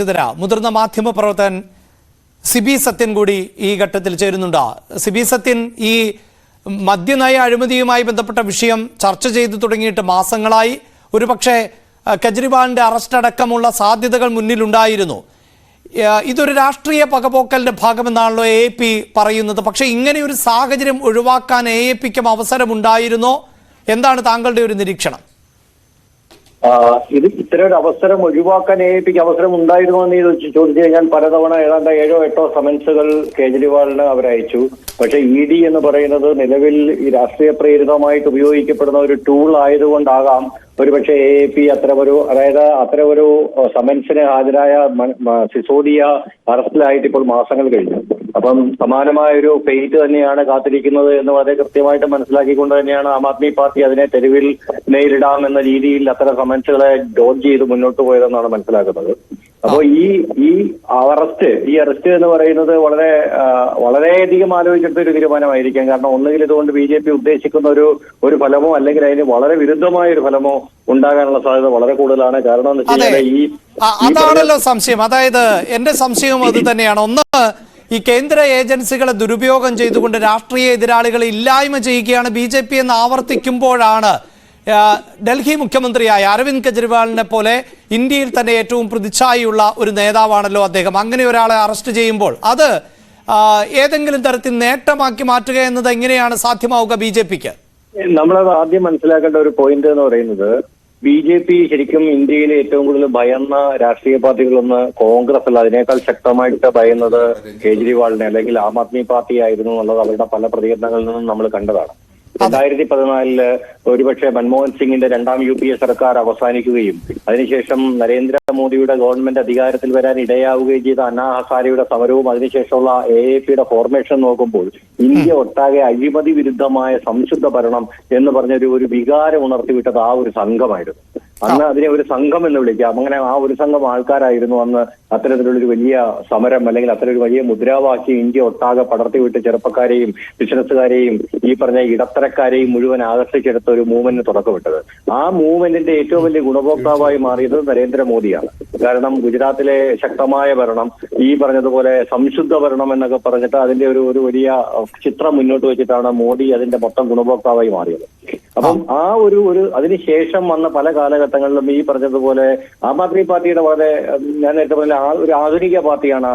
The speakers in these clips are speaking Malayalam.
പരിചിതര മുതിർന്ന മാധ്യമ പ്രവർത്തകൻ സിബി സത്യൻ കൂടി ഈ ഘട്ടത്തിൽ ചേരുന്നുണ്ട്. സിബി സത്യൻ ഈ മദ്യനയ അഴിമതിയുമായി ബന്ധപ്പെട്ട വിഷയം ചർച്ച ചെയ്തു തുടങ്ങിയിട്ട് മാസങ്ങളായി. ഒരുപക്ഷെ കെജ്രിവാളിന്റെ അറസ്റ്റ് അടക്കമുള്ള സാധ്യതകൾ മുന്നിലുണ്ടായിരുന്നു. ഇതൊരു രാഷ്ട്രീയ പകപോക്കലിന്റെ ഭാഗമെന്നാണല്ലോ എ പി പറയുന്നത്. പക്ഷേ ഇങ്ങനെ ഒരു സാഹചര്യം ഒഴിവാക്കാൻ എ എ പിക്കും അവസരമുണ്ടായിരുന്നോ? എന്താണ് താങ്കളുടെ ഒരു നിരീക്ഷണം? ഇത് ഇത്തരം ഒരു അവസരം ഒഴിവാക്കാൻ എ പിക്ക് അവസരം ഉണ്ടായിരുന്നോ എന്ന് ചോദിച്ചു കഴിഞ്ഞാൽ പലതവണ ഏതാണ്ട് ഏഴോ എട്ടോ സമൻസുകൾ കേജ്രിവാളിന് അവരയച്ചു. പക്ഷെ ഇ ഡി എന്ന് പറയുന്നത് നിലവിൽ ഈ രാഷ്ട്രീയ പ്രേരിതമായിട്ട് ഉപയോഗിക്കപ്പെടുന്ന ഒരു ടൂൾ ആയതുകൊണ്ടാകാം ഒരുപക്ഷെ എ പി അത്തരമൊരു അതായത് അത്തരമൊരു സമൻസിന് ഹാജരായ സിസോദിയ അറസ്റ്റിലായിട്ട് ഇപ്പോൾ മാസങ്ങൾ കഴിഞ്ഞു. അപ്പം സമാനമായ ഒരു ഫെയ്റ്റ് തന്നെയാണ് കാത്തിരിക്കുന്നത് എന്ന് വളരെ കൃത്യമായിട്ട് മനസ്സിലാക്കിക്കൊണ്ട് തന്നെയാണ് ആം ആദ്മി പാർട്ടി അതിനെ തെരുവിൽ നേരിടാം എന്ന രീതിയിൽ അത്തരം കമന്റ്സുകളെ ഡോഡ് ചെയ്ത് മുന്നോട്ട് പോയതെന്നാണ് മനസ്സിലാക്കുന്നത്. അപ്പോൾ ഈ ഈ അറസ്റ്റ് ഈ അറസ്റ്റ് എന്ന് പറയുന്നത് വളരെ വളരെയധികം ആലോചിച്ചിട്ട് ഒരു തീരുമാനമായിരിക്കാം. കാരണം ഒന്നുകിൽ ഇതുകൊണ്ട് ബി ജെ പി ഉദ്ദേശിക്കുന്ന ഒരു ഒരു ഫലമോ അല്ലെങ്കിൽ അതിന് വളരെ വിരുദ്ധമായ ഒരു ഫലമോ ഉണ്ടാകാനുള്ള സാധ്യത വളരെ കൂടുതലാണ്. കാരണം എന്ന് വെച്ചാൽ ഈ അതാണല്ലോ സംശയം. അതായത് എന്റെ സംശയവും അത് തന്നെയാണ്. ഒന്ന് ഈ കേന്ദ്ര ഏജൻസികളെ ദുരുപയോഗം ചെയ്തുകൊണ്ട് രാഷ്ട്രീയ എതിരാളികളെ ഇല്ലായ്മ ചെയ്യുകയാണ് ബി ജെ പി എന്ന് ആവർത്തിക്കുമ്പോഴാണ് ഡൽഹി മുഖ്യമന്ത്രിയായ അരവിന്ദ് കെജ്രിവാളിനെ പോലെ ഇന്ത്യയിൽ തന്നെ ഏറ്റവും പ്രതിച്ഛായുള്ള ഒരു നേതാവാണല്ലോ അദ്ദേഹം. അങ്ങനെ ഒരാളെ അറസ്റ്റ് ചെയ്യുമ്പോൾ അത് ഏതെങ്കിലും തരത്തിൽ നേട്ടമാക്കി മാറ്റുക എന്നത് എങ്ങനെയാണ് സാധ്യമാവുക ബി ജെ പിക്ക്? നമ്മളത് ആദ്യം മനസ്സിലാക്കേണ്ട ഒരു പോയിന്റ് എന്ന് പറയുന്നത് ബി ജെ പി ശരിക്കും ഇന്ത്യയിലെ ഏറ്റവും കൂടുതൽ ഭയന്ന രാഷ്ട്രീയ പാർട്ടികളൊന്ന് കോൺഗ്രസ് അല്ല. അതിനേക്കാൾ ശക്തമായിട്ട് ഭയന്നത് കേജ്രിവാളിനെ അല്ലെങ്കിൽ ആം ആദ്മി പാർട്ടി ആയിരുന്നു എന്നുള്ളത് അവരുടെ പല പ്രതികരണങ്ങളിൽ നിന്നും നമ്മൾ കണ്ടതാണ്. രണ്ടായിരത്തി പതിനാലിൽ ഒരുപക്ഷെ മൻമോഹൻ സിംഗിന്റെ രണ്ടാം യു പി എ സർക്കാർ അവസാനിക്കുകയും അതിനുശേഷം നരേന്ദ്രമോദിയുടെ ഗവൺമെന്റ് അധികാരത്തിൽ വരാൻ ഇടയാവുകയും ചെയ്ത അന്നാ ഹസാരയുടെ സമരവും അതിനുശേഷമുള്ള എ എ പിയുടെ ഫോർമേഷൻ നോക്കുമ്പോൾ ഇന്ത്യ ഒട്ടാകെ അഴിമതി വിരുദ്ധമായ സംശുദ്ധ ഭരണം എന്ന് പറഞ്ഞൊരു ഒരു വികാരം ഉണർത്തിവിട്ടത് ആ ഒരു സംഘമായിരുന്നു. അന്ന് അതിനെ ഒരു സംഘം എന്ന് വിളിക്കാം. അങ്ങനെ ആ ഒരു സംഘം ആൾക്കാരായിരുന്നു അന്ന് അത്തരത്തിലുള്ളൊരു വലിയ സമരം അല്ലെങ്കിൽ അത്തരൊരു വലിയ മുദ്രാവാക്യം ഇന്ത്യ ഒട്ടാകെ പടർത്തിവിട്ട് ചെറുപ്പക്കാരെയും ബിസിനസ്സുകാരെയും ഈ പറഞ്ഞ ഇടത്തരക്കാരെയും മുഴുവൻ ആകർഷിച്ചെടുത്ത ഒരു മൂവ്മെന്റിന് തുടക്കമിട്ടത്. ആ മൂവ്മെന്റിന്റെ ഏറ്റവും വലിയ ഗുണഭോക്താവായി മാറിയത് നരേന്ദ്രമോദിയാണ്. കാരണം ഗുജറാത്തിലെ ശക്തമായ ഭരണം ഈ പറഞ്ഞതുപോലെ സംശുദ്ധ ഭരണം എന്നൊക്കെ പറഞ്ഞിട്ട് അതിന്റെ ഒരു ഒരു വലിയ ചിത്രം മുന്നോട്ട് വെച്ചിട്ടാണ് മോദി അതിന്റെ മൊത്തം ഗുണഭോക്താവായി മാറിയത്. അപ്പം ആ ഒരു ഒരു അതിനുശേഷം വന്ന പല കാലഘട്ടങ്ങളിലും ഈ പറഞ്ഞതുപോലെ ആം ആദ്മി പാർട്ടിയുടെ വളരെ ഞാൻ നേരത്തെ പറഞ്ഞ ഒരു ആധുനിക പാർട്ടിയാണ്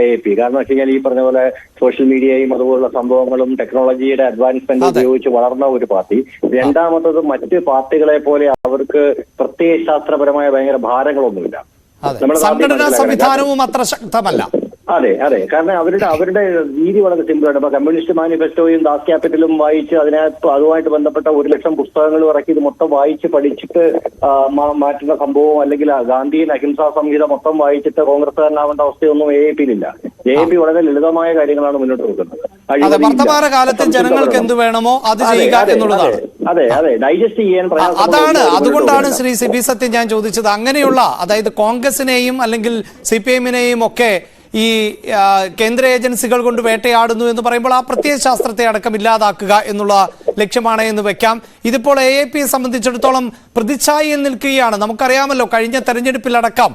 എ എ പി കാരണം വെച്ച് കഴിഞ്ഞാൽ ഈ പറഞ്ഞ പോലെ സോഷ്യൽ മീഡിയയും അതുപോലുള്ള സംഭവങ്ങളും ടെക്നോളജിയുടെ അഡ്വാൻസ്മെന്റ് ഉപയോഗിച്ച് വളർന്ന ഒരു പാർട്ടി. രണ്ടാമത്തത് മറ്റ് പാർട്ടികളെ പോലെ അവർക്ക് പ്രത്യയശാസ്ത്രപരമായ ഭയങ്കര ഭാരങ്ങളൊന്നുമില്ല. സംഘടനാ സംവിധാനവും അത്ര ശക്തമല്ല. അതെ അതെ. കാരണം അവരുടെ അവരുടെ രീതി വളരെ സിമ്പിളാണ് ഇപ്പൊ കമ്മ്യൂണിസ്റ്റ് മാനിഫെസ്റ്റോയും ദാസ് ക്യാപിറ്റലും വായിച്ച് അതിനകത്ത് അതുമായിട്ട് ബന്ധപ്പെട്ട ഒരു ലക്ഷം പുസ്തകങ്ങൾ ഇറക്കി ഇത് മൊത്തം വായിച്ച് പഠിച്ചിട്ട് മാറ്റുന്ന സംഭവം അല്ലെങ്കിൽ ആ ഗാന്ധിയൻ അഹിംസാ സംഹിത മൊത്തം വായിച്ചിട്ട് കോൺഗ്രസ് കോൺഗ്രസ്സുകാരനാവേണ്ട അവസ്ഥയൊന്നും എ എ പിയിലില്ല. എ എ പി വളരെ ലളിതമായ കാര്യങ്ങളാണ് മുന്നോട്ട് വെക്കുന്നത്. വർത്തമാന കാലത്ത് ജനങ്ങൾക്ക്. എന്ത് വേണമോ അത് ചെയ്യുക എന്നുള്ളതാണ്. അതെ അതെ ഡൈജസ്റ്റ് ചെയ്യാൻ പ്രയാസം അതാണ്. അതുകൊണ്ടാണ് ശ്രീ സി സിബി സത്യം ഞാൻ ചോദിച്ചത്. അങ്ങനെയുള്ള അതായത് കോൺഗ്രസിനെയും അല്ലെങ്കിൽ സി പി എമ്മിനെയും ഒക്കെ ഈ കേന്ദ്ര ഏജൻസികൾ കൊണ്ട് വേട്ടയാടുന്നു എന്ന് പറയുമ്പോൾ ആ പ്രത്യയ ശാസ്ത്രത്തെ അടക്കം ഇല്ലാതാക്കുക എന്നുള്ള ലക്ഷ്യമാണ് എന്ന് വെക്കാം. ഇതിപ്പോൾ എ എ പിയെ സംബന്ധിച്ചിടത്തോളം പ്രതിച്ഛായയിൽ നിൽക്കുകയാണ്. നമുക്കറിയാമല്ലോ കഴിഞ്ഞ തെരഞ്ഞെടുപ്പിലടക്കം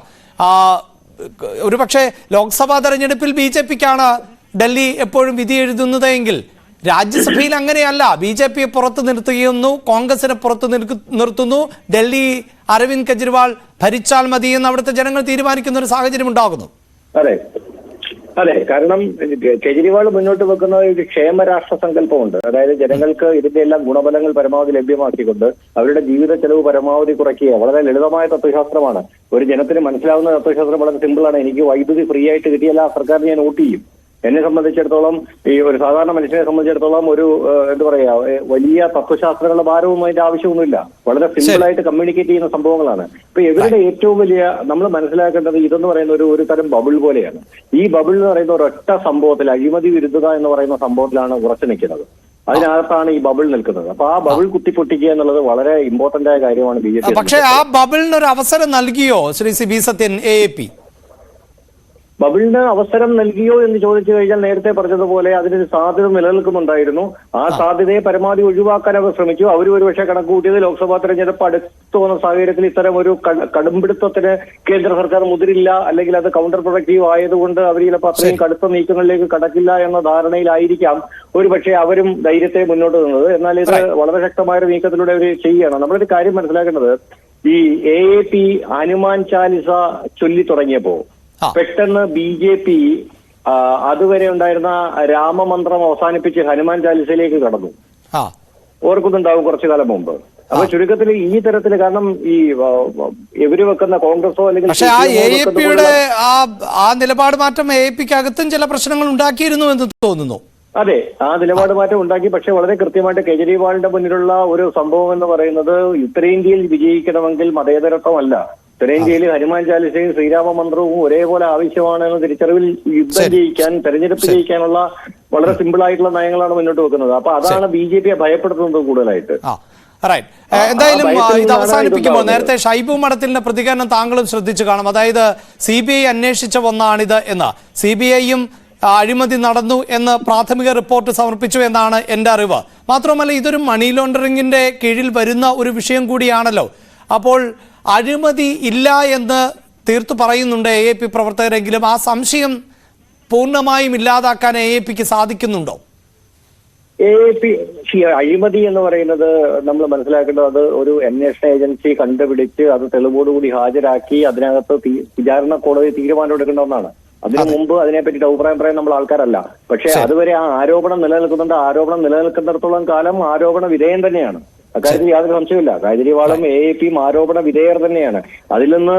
ഒരുപക്ഷെ ലോക്സഭാ തെരഞ്ഞെടുപ്പിൽ ബി ജെ പിക്കാണ് ഡൽഹി എപ്പോഴും വിധി എഴുതുന്നത് എങ്കിൽ രാജ്യസഭയിൽ അങ്ങനെയല്ല. ബി ജെ പിയെ പുറത്ത് നിർത്തുകയുന്നു കോൺഗ്രസിനെ പുറത്ത് നിർത്തുന്നു. ഡൽഹി അരവിന്ദ് കെജ്രിവാൾ ഭരിച്ചാൽ മതിയെന്ന് അവിടുത്തെ ജനങ്ങൾ തീരുമാനിക്കുന്ന ഒരു സാഹചര്യം ഉണ്ടാകുന്നു. അതെ. അതെ കാരണം കെജ്രിവാൾ മുന്നോട്ട് വെക്കുന്ന ഒരു ക്ഷേമ രാഷ്ട്ര സങ്കല്പമുണ്ട്. അതായത് ജനങ്ങൾക്ക് ഇതിന്റെ എല്ലാം ഗുണഫലങ്ങൾ പരമാവധി ലഭ്യമാക്കിക്കൊണ്ട് അവരുടെ ജീവിത ചെലവ് പരമാവധി കുറയ്ക്കുക വളരെ ലളിതമായ തത്വശാസ്ത്രമാണ്. ഒരു ജനത്തിന് മനസ്സിലാവുന്ന തത്വശാസ്ത്രം വളരെ സിമ്പിളാണ് എനിക്ക് വൈദ്യുതി ഫ്രീ ആയിട്ട് കിട്ടിയാൽ ആ സർക്കാർ ഞാൻ വോട്ട് ചെയ്യും. എന്നെ സംബന്ധിച്ചിടത്തോളം ഈ ഒരു സാധാരണ മനുഷ്യനെ സംബന്ധിച്ചിടത്തോളം ഒരു എന്താ പറയാ വലിയ തത്വശാസ്ത്രങ്ങളുടെ ഭാരവും അതിന്റെ ആവശ്യമൊന്നുമില്ല വളരെ സിമ്പിൾ ആയിട്ട് കമ്മ്യൂണിക്കേറ്റ് ചെയ്യുന്ന സംഭവങ്ങളാണ്. ഇപ്പൊ ഇവരുടെ ഏറ്റവും വലിയ നമ്മൾ മനസ്സിലാക്കേണ്ടത് ഇതെന്ന് പറയുന്ന ഒരു ഒരു തരം ബബിൾ പോലെയാണ്. ഈ ബബിൾ എന്ന് പറയുന്ന ഒരൊറ്റ സംഭവത്തിൽ അഴിമതി വിരുദ്ധത എന്ന് പറയുന്ന സംഭവത്തിലാണ് ഉറച്ചു നിൽക്കുന്നത്. അതിനകത്താണ് ഈ ബബിൾ നിൽക്കുന്നത്. അപ്പൊ ആ ബബിൾ കുത്തിപ്പൊട്ടിക്കുക എന്നുള്ളത് വളരെ ഇമ്പോർട്ടന്റ് ആയ കാര്യമാണ് ബി ജെ പി പക്ഷേ ആ ബബിളിന് ഒരു അവസരം നൽകിയോ Shri C B Sathyan A P ബബിളിന് അവസരം നൽകിയോ എന്ന് ചോദിച്ചു കഴിഞ്ഞാൽ നേരത്തെ പറഞ്ഞതുപോലെ അതിനൊരു സാധ്യത നിലനിൽക്കുന്നുണ്ടായിരുന്നു. ആ സാധ്യതയെ പരമാവധി ഒഴിവാക്കാൻ അവർ ശ്രമിച്ചു. അവർ ഒരുപക്ഷെ കണക്ക് കൂട്ടിയത് ലോക്സഭാ തെരഞ്ഞെടുപ്പ് അടുത്തു വന്ന സാഹചര്യത്തിൽ ഇത്തരം ഒരു കട- കടുംപിടുത്തത്തിന് കേന്ദ്ര സർക്കാർ മുതിരില്ല അല്ലെങ്കിൽ അത് കൗണ്ടർ പ്രൊഡക്റ്റീവ് ആയതുകൊണ്ട് അവർ ചിലപ്പോൾ അത്രയും കടുത്ത നീക്കങ്ങളിലേക്ക് കടക്കില്ല എന്ന ധാരണയിലായിരിക്കാം ഒരുപക്ഷെ അവരും ധൈര്യത്തെ മുന്നോട്ട് നിന്നത്. എന്നാൽ ഇത് വളരെ ശക്തമായ ഒരു നീക്കത്തിലൂടെ അവർ ചെയ്യുകയാണ്. നമ്മളൊരു കാര്യം മനസ്സിലാക്കേണ്ടത്. ഈ A A P Hanuman Chalisa ചൊല്ലി തുടങ്ങിയപ്പോ. പെട്ടെന്ന് ബി ജെ പി അതുവരെ ഉണ്ടായിരുന്ന രാമമന്ത്രം അവസാനിപ്പിച്ച് ഹനുമാൻ ചാലിസയിലേക്ക് കടന്നു. ഓർക്കുന്നുണ്ടാവും കുറച്ചു കാലം മുമ്പ്. അപ്പൊ ചുരുക്കത്തിൽ ഈ തരത്തിൽ കാരണം ഈ എവര് വെക്കുന്ന കോൺഗ്രസോ അല്ലെങ്കിൽ പക്ഷേ ആ എ പിയുടെ ആ ആ നിലപാട് മാറ്റം എ പിക്ക് അകത്തും ചില പ്രശ്നങ്ങൾ ഉണ്ടാക്കിയിരുന്നു എന്ന് തോന്നുന്നു. അതെ ആ നിലപാട് മാറ്റം ഉണ്ടാക്കി. പക്ഷെ വളരെ കൃത്യമായിട്ട് കെജ്രിവാളിന്റെ മുന്നിലുള്ള ഒരു സംഭവം എന്ന് പറയുന്നത് ഉത്തരേന്ത്യയിൽ വിജയിക്കണമെങ്കിൽ മതേതരത്വമല്ല. ഉത്തരേന്ത്യയിൽ ഹനുമാൻ ചാലിസയും ശ്രീരാമ മന്ത്രവും ഒരേപോലെ ആവശ്യമാണ് എന്ന തിരിച്ചറിവിൽ യുദ്ധം. ജയിക്കാൻ തെരഞ്ഞെടുപ്പ് ജയിക്കാനുള്ള വളരെ സിമ്പിൾ ആയിട്ടുള്ള നയങ്ങളാണ് മുന്നോട്ട് വെക്കുന്നത്. അപ്പൊ അതാണ് ബി ജെ പിയെ ഭയപ്പെടുത്തുന്നത് കൂടുതലായിട്ട്. എന്തായാലും ഇത് അവസാനിപ്പിക്കുമ്പോൾ നേരത്തെ ഷൈബു മഠത്തിന്റെ പ്രതികരണം താങ്കളും ശ്രദ്ധിച്ചു കാണും. അതായത് സി ബി ഐ അന്വേഷിച്ച ഒന്നാണിത് എന്ന്. സി ബി ഐയും അഴിമതി നടന്നു എന്ന് പ്രാഥമിക റിപ്പോർട്ട് സമർപ്പിച്ചു എന്നാണ് എന്റെ അറിവ്. മാത്രമല്ല ഇതൊരു മണി ലോണ്ടറിങ്ങിന്റെ കീഴിൽ വരുന്ന ഒരു വിഷയം കൂടിയാണല്ലോ. അപ്പോൾ അഴിമതി ഇല്ല എന്ന് തീർത്തു പറയുന്നുണ്ട് എ എ പി പ്രവർത്തകരെങ്കിലും. ആ സംശയം പൂർണമായും ഇല്ലാതാക്കാൻ എ എ പിക്ക് സാധിക്കുന്നുണ്ടോ? എ പി സി അഴിമതി എന്ന് പറയുന്നത് നമ്മൾ മനസ്സിലാക്കേണ്ടത് അത് ഒരു അന്വേഷണ ഏജൻസി കണ്ടുപിടിച്ച് അത് തെളിവോടുകൂടി ഹാജരാക്കി അതിനകത്ത് വിചാരണ കോടതി തീരുമാനം എടുക്കേണ്ട ഒന്നാണ്. അതിനു മുമ്പ് അതിനെ പറ്റിയിട്ട് അഭിപ്രായം പറയാൻ നമ്മൾ ആൾക്കാരല്ല. പക്ഷെ അതുവരെ ആ ആരോപണം നിലനിൽക്കുന്നുണ്ട്. ആരോപണം നിലനിൽക്കുന്നിടത്തോളം കാലം ആരോപണ വിധേയം തന്നെയാണ്. അക്കാര്യത്തിൽ യാതൊരു സംശയമില്ല കാജരിവാളും എ എ പിയും ആരോപണ വിധേയർ തന്നെയാണ്. അതിൽ നിന്ന്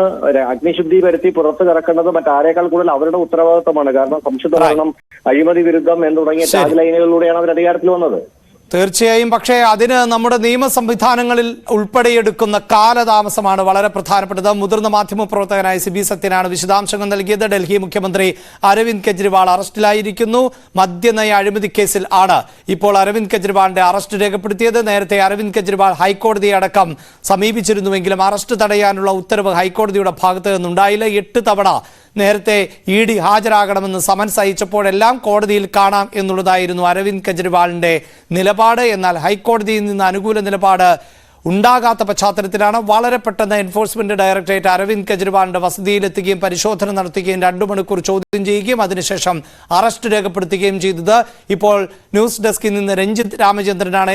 അഗ്നിശുദ്ധി വരുത്തി പുറത്തു കിടക്കേണ്ടത് മറ്റാരേക്കാൾ കൂടുതൽ അവരുടെ ഉത്തരവാദിത്തമാണ് കാരണം സംശുദ്ധ ഭരണം അഴിമതി വിരുദ്ധം എന്ന് തുടങ്ങിയ. ടാഗ് ലൈനുകളിലൂടെയാണ് അവർ അധികാരത്തിൽ വന്നത്. തീർച്ചയായും പക്ഷേ അതിന് നമ്മുടെ നിയമ സംവിധാനങ്ങളിൽ ഉൾപ്പെടെയെടുക്കുന്ന കാലതാമസമാണ് വളരെ പ്രധാനപ്പെട്ടത്. മുതിർന്ന മാധ്യമപ്രവർത്തകനായ സി ബി സത്യനാണ് വിശദാംശങ്ങൾ നൽകിയത് ഡൽഹി മുഖ്യമന്ത്രി അരവിന്ദ് കെജ്രിവാൾ അറസ്റ്റിലായിരിക്കുന്നു. മദ്യനയ അഴിമതി കേസിൽ ആണ് ഇപ്പോൾ അരവിന്ദ് കെജ്രിവാളിന്റെ അറസ്റ്റ് രേഖപ്പെടുത്തിയത്. നേരത്തെ അരവിന്ദ് കെജ്രിവാൾ ഹൈക്കോടതിയെ അടക്കം സമീപിച്ചിരുന്നുവെങ്കിലും അറസ്റ്റ് തടയാനുള്ള ഉത്തരവ് ഹൈക്കോടതിയുടെ ഭാഗത്ത് നിന്നുണ്ടായില്ല. എട്ട് തവണ നേരത്തെ ഇ ഡി ഹാജരാകണമെന്ന് സമൻസ് അയച്ചപ്പോഴെല്ലാം കോടതിയിൽ കാണാം എന്നുള്ളതായിരുന്നു അരവിന്ദ് കെജ്രിവാളിന്റെ നിലപാട് എന്നാൽ ഹൈക്കോടതിയിൽ നിന്ന് അനുകൂല നിലപാട് ഉണ്ടാകാത്ത പശ്ചാത്തലത്തിലാണ് വളരെ പെട്ടെന്ന് എൻഫോഴ്സ്മെന്റ് ഡയറക്ടറേറ്റ് അരവിന്ദ് കെജ്രിവാളിന്റെ വസതിയിലെത്തുകയും പരിശോധന നടത്തുകയും രണ്ടു മണിക്കൂർ ചോദ്യം ചെയ്യുകയും അതിനുശേഷം അറസ്റ്റ് രേഖപ്പെടുത്തുകയും ചെയ്തത്. ഇപ്പോൾ ന്യൂസ് ഡെസ്കിൽ നിന്ന് രഞ്ജിത്ത് രാമചന്ദ്രനാണ്.